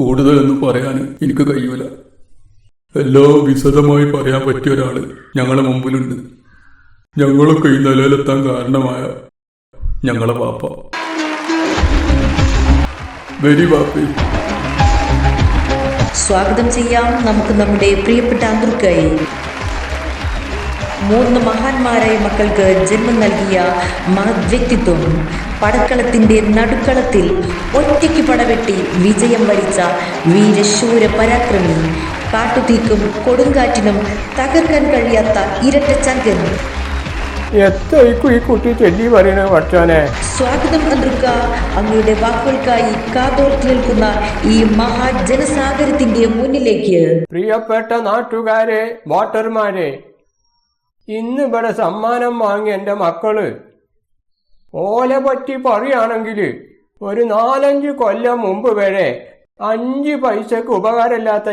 കൂടുതലൊന്നും പറയാൻ എനിക്ക് കഴിയൂല. എല്ലാം വിശദമായി പറയാൻ പറ്റിയ ഒരാൾ ഞങ്ങളെ മുമ്പിലുണ്ട്. ഞങ്ങളൊക്കെ ഈ നിലയിലെത്താൻ കാരണമായ ഞങ്ങളെ പാപ്പ വെരി പാപ്പി സ്വാഗതം ചെയ്യാം നമുക്ക് നമ്മുടെ പ്രിയപ്പെട്ട അന്തർക്കായി മൂന്ന് മഹാന്മാരായ മക്കൾക്ക് ജന്മം നൽകിയ മഹത് വ്യക്തിത്വം പടക്കളത്തിന്റെ നടുക്കളത്തിൽ ഒറ്റയ്ക്ക് പടവെട്ടി വിജയം വരിച്ച വീരശൂര പരാക്രമി. കാട്ടുതീക്കും കൊടുങ്കാറ്റിനും തകർക്കാൻ കഴിയാത്ത ഇരട്ടച്ചങ്കൻ എത്രയ്ക്കും ഈ കുട്ടി ചെല്ലി പറയണ പഠിച്ചോനെ സ്വാഗതം അന്തൃക്ക അങ്ങയുടെ വാക്കുകൾക്കായി കാതോർത്ത് നിൽക്കുന്ന ഈ മഹാജനസാഗരത്തിന്റെ മുന്നിലേക്ക്. പ്രിയപ്പെട്ട നാട്ടുകാരെ വോട്ടർമാരെ ഇന്ന് ഇവിടെ സമ്മാനം വാങ്ങിയ എന്റെ മക്കൾ. ഓലെ പറ്റി പറയുകയാണെങ്കിൽ ഒരു നാലഞ്ച് കൊല്ലം മുമ്പ് വരെ അഞ്ച് പൈസക്ക് ഉപകാരമില്ലാത്ത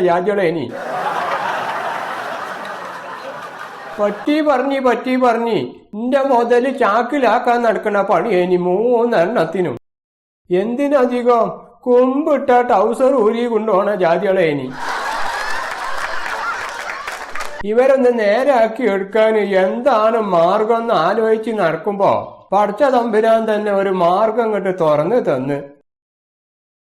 ഇനി. പറ്റി പറഞ്ഞ് പറ്റി പറഞ്ഞ് എന്റെ മുതൽ ചാക്കിലാക്കാൻ നടക്കുന്ന പണിയേനി മൂന്നെണ്ണത്തിനും. എന്തിനധികം കുമ്പിട്ട ടൗസർ ഊരി കൊണ്ടുപോണ ജാതികളേനി ഇവരൊന്ന് നേരാക്കി എടുക്കാൻ എന്താണ് മാർഗം എന്ന് ആലോചിച്ച് നടക്കുമ്പോ പഠിച്ച തമ്പുരാൻ തന്നെ ഒരു മാർഗം ഇങ്ങോട്ട് തുറന്നു തന്ന്.